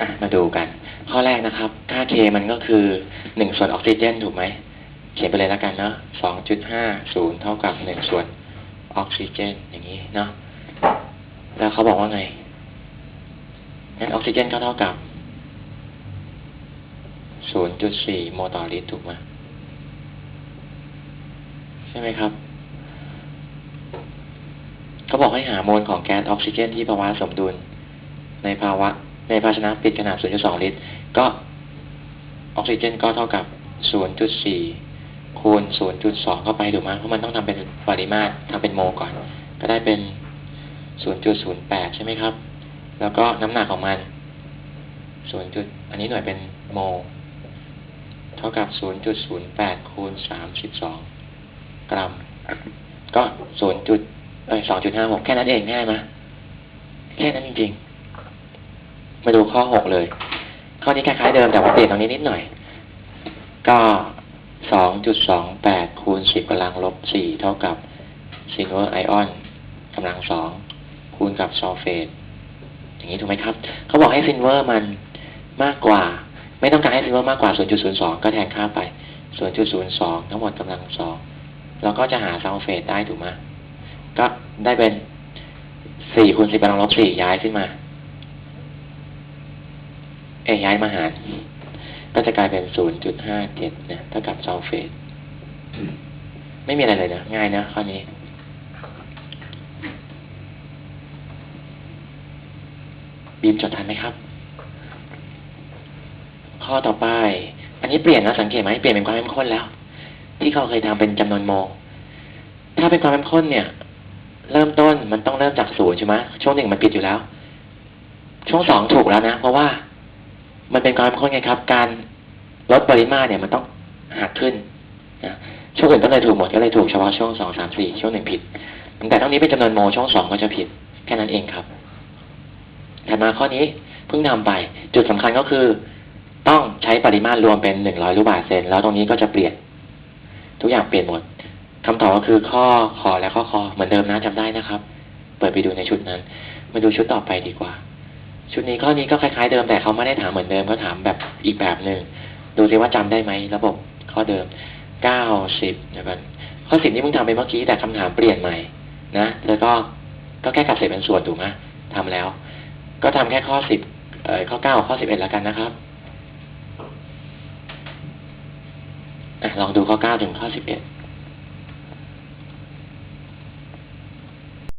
อะมาดูกัน ข้อแรกนะครับ ค่า K มันก็คือหนึ่งส่วนออกซิเจนถูกไหม เขียนไปเลยแล้วกันเนาะสองจุดห้าศูนย์เท่ากับหนึ่งส่วนออกซิเจนอย่างนี้เนาะแล้วเขาบอกว่าไงงั้นออกซิเจนก็เท่ากับศูนย์จุดสี่โมลต่อลิตรถูกไหมใช่ไหมครับเขาบอกให้หาโมลของแก๊สออกซิเจนที่ภาวะสมดุลในภาวะ ในภาชนะปิดขนาด 0.2 ลิตร ก็ออกซิเจนก็เท่ากับ 0.4 คูณ 0.2 เข้าไปถูกไหมเพราะมันต้องทำเป็นปริมาตรทำเป็นโมลก่อน ก็ได้เป็น 0.08 ใช่ไหมครับ แล้วก็น้ำหนักของมัน 0. จุดอันนี้หน่วยเป็นโมลเท่ากับ 0.08 คูณ 32 กรัม ก็ 0. จุดเอ้ย2.56 แค่นั้นเองง่ายไหมแค่นั้นจริงๆ มาดูข้อ6เลย ข้อนี้คล้ายๆเดิมแต่ว่าเปลี่ยนตรงนี้นิดหน่อย ก็2.28คูณ10กำลังลบ4เท่ากับซิลเวอร์ไอออนกำลัง2คูณกับซัลเฟตอย่างนี้ถูกไหมครับ เขาบอกให้ซิลเวอร์มันมากกว่า ไม่ต้องการให้ซิลเวอร์มากกว่า 0.02 ก็แทนค่าไป 0.02 ทั้งหมดกำลัง2แล้วก็จะหาซัลเฟตได้ถูกไหมก็ได้เป็น4คูณ10กำลังลบ4ย้ายขึ้นมา เอยย้ายมาหาร ก็จะกลายเป็น0.57นะเท่ากับซัลเฟตไม่มีอะไรเลยนะ ง่ายนะข้อนี้ บีมจดทันไหมครับ ข้อต่อไป อันนี้เปลี่ยนนะสังเกตไหมเปลี่ยนเป็นความเข้มข้นแล้ว ที่เขาเคยทำเป็นจำนวนโม ถ้าเป็นความเข้มข้นเนี่ย เริ่มต้นมันต้องเริ่มจากศูนย์ใช่ไหมช่วงหนึ่งมันผิดอยู่แล้ว ช่วงสองถูกแล้วนะ เพราะว่า มันเป็นความเข้มข้นไงครับ การลดปริมาตรเนี่ยมันต้องหักขึ้นนะช่วงอื่นก็เลยถูกหมดก็เลยถูกเฉพาะช่วงสองสามสี่ช่วงหนึ่งผิด แต่ตรงนี้เป็นจำนวนโมช่วงสองก็จะผิด แค่นั้นเองครับถัดมาข้อนี้เพิ่งทำไป จุดสำคัญก็คือ ต้องใช้ปริมาตรรวมเป็นหนึ่งร้อยลูกบาศก์เซนแล้วตรงนี้ก็จะเปลี่ยน ทุกอย่างเปลี่ยนหมดคำตอบก็คือข้อขอและข้อคอเหมือนเดิมนะจำได้นะครับ เปิดไปดูในชุดนั้น มาดูชุดต่อไปดีกว่า ชุดนี้ข้อนี้ก็คล้ายๆเดิมแต่เขาไม่ได้ถามเหมือนเดิมเขาถามแบบอีกแบบหนึ่งดูซิว่าจำได้ไหมระบบข้อเดิมเก้าสิบเดี๋ยวกันข้อสิบนี่เพิ่งทำไปเมื่อกี้แต่คำถามเปลี่ยนใหม่นะแล้วก็ก็แค่กัดเศษเป็นส่วนถูกไหมทำแล้ว ก็ทำแค่ข้อสิบเอ่อข้อเก้าข้อสิบเอ็ดแล้วกันนะครับอะลองดูข้อเก้าถึงข้อสิบเอ็ด